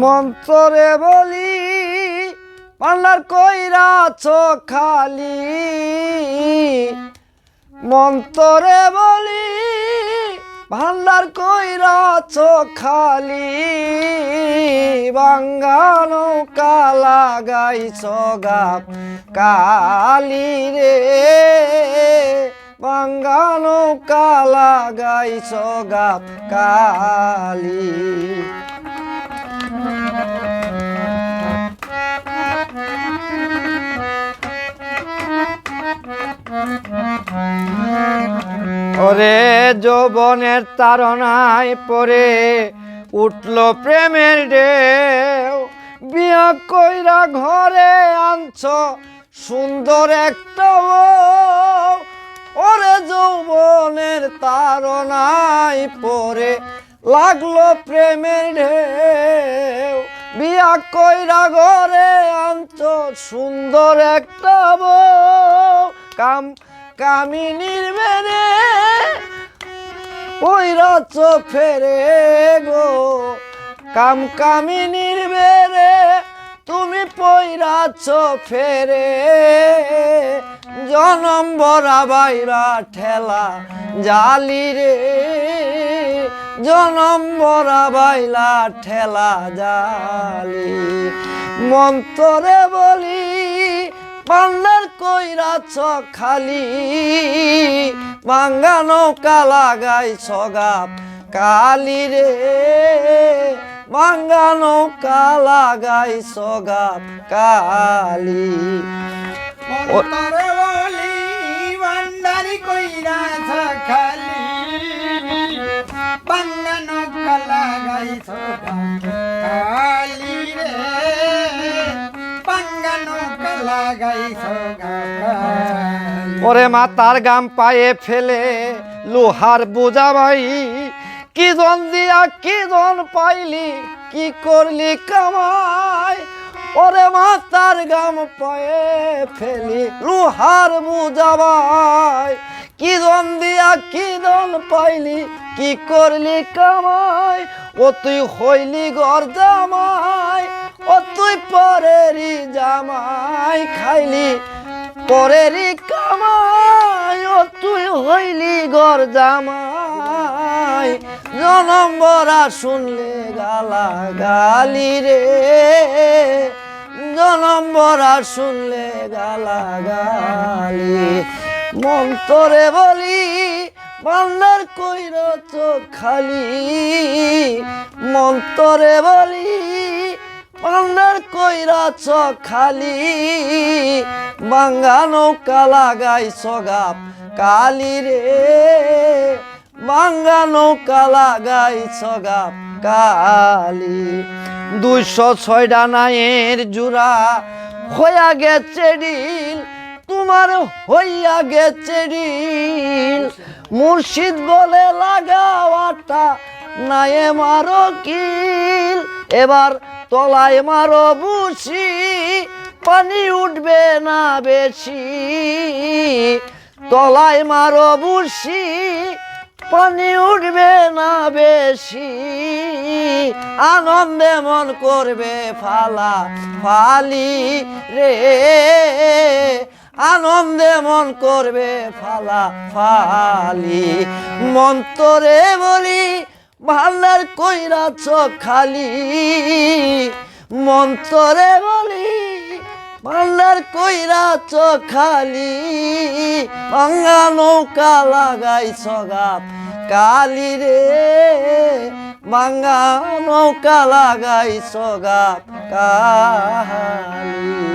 মন্ত্রে বলি পাল্লার কইরা খালি। মন্তরে বলি, ভান্ডার কইরা খালি। বাঙ্গানো কালা গাইছ গাপ কালি রে। বাঙ্গানো কালা গাইছ গাপ কালি। ওরে যৌবনের তারনায় পরে উঠল প্রেমের ঢেউ। বিয়া কইরা ঘরে আনছ সুন্দর একটা। ওরে যৌবনের তারনায় পরে লাগল প্রেমের ঢেউ। বিয়া কইরা ঘরে আনছ সুন্দর একটা বউ। কাম কামিনীর বেড়ে ওইরাচ ফেরে গো। কাম কামিনীর বেড়ে তুমি পইরাছ ফেরে। জনম বরা বাইরা ঠেলা জালি রে। জনম বরা বাইলা ঠেলা জালি। মন্তরে বলি পান্ডার কইরাছ খালি বাঙ্গানো কালা গাই সগাপ কালি রে। বাঙ্গানো কালা গাই সগাপ কালি। ভান্ডারি কইরা ওরে মাতার গাম পায়ে ফেলে লোহার বোঝা ভাই কি জন দিয়া, কি জন পাইলি, কি করলি কামাই? ওরে মাতার গাম পায়ে ফেলি লোহার বোঝা ভাই কি জন দিয়া কি জন পাইলি? কি করলি কামাই? ও তুই হইলি গর জামাই, ও তুই পরেরি জামাই খাইলি। পরেরি কামাই, ও তুই হইলি গর জামাই। জনম বরা শুনলে গালা গালি রে। জনম বরা শুনলে গালা গালি মন্তরে বলি, বান্দার কইর চোখ খালি। মন্তরে বলি পান্ডার কইরা খালি। বাঙ্গানো কালা গাই সগাপ কালি রে। বাঙ্গানো কালা গাই সগাপ কালি। দুইশো ছয় ডানায়ের জুড়া হইয়া গেছে ডিল তোমার হইয়া গেছে ডিল মুর্শিদ বলে লাগাওয়াটা নায়ে মারো কিল। এবার তলায় মারো বুসি পানি উঠবে না বেশি। তলায় মারো বুসি পানি উঠবে না বেশি। আনন্দে মন করবে ফালা ফালি রে। আনন্দে মন করবে ফালা ফালি। মন্তরে বলি ভান্ডার কইরাছ খালি। মন্তরে বলি ভান্ডার কইরাছ খালি। ভাঙ্গা নৌকা লাগাই সগাপ কালি রে। ভাঙ্গা নৌকা লাগাই সগাপ কালি